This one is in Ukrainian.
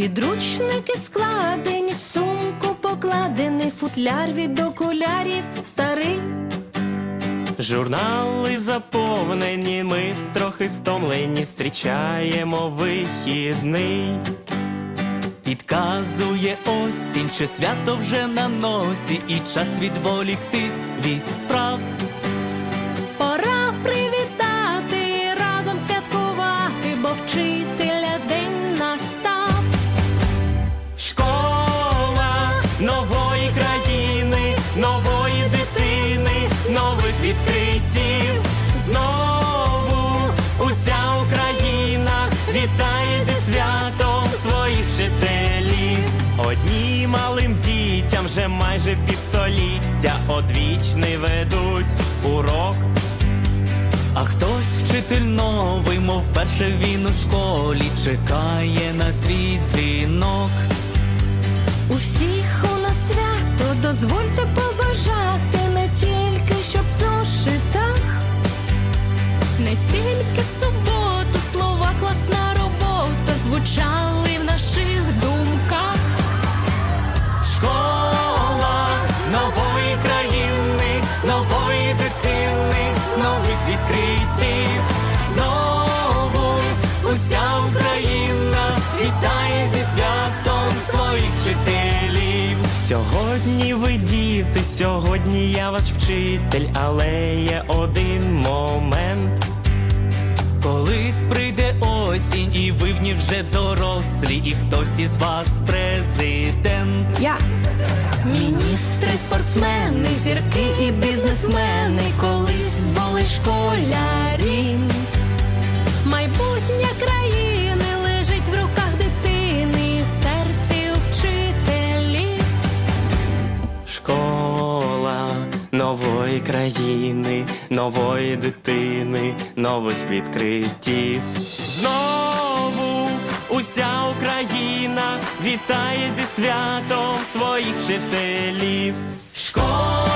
Підручники складені, в сумку покладений футляр від окулярів старий. Журнали заповнені, ми трохи стомлені, зустрічаємо вихідний. Підказує осінь, що свято вже на носі, і час відволіктись від справ. Нових відкриттів. Знову уся Україна вітає зі святом своїх вчителів. Одні малим дітям вже майже півстоліття одвічний ведуть урок. А хтось вчитель новий, мов перше він у школі, чекає на свій дзвінок. У всіх у нас свято, дозвольте нових відкриттів. Знову уся Україна вітає зі святом своїх вчителів. Сьогодні ви діти, сьогодні я ваш вчитель, але є один момент. Колись прийде осінь, і ви в ній вже дорослі, і хтось із вас президент. Я міністри, спортсмени, зірки і бізнесмени школярі. Майбутнє країни лежить в руках дитини, в серці вчителів. Школа нової країни, нової дитини, нових відкриттів. Знову уся Україна вітає зі святом своїх вчителів. Школа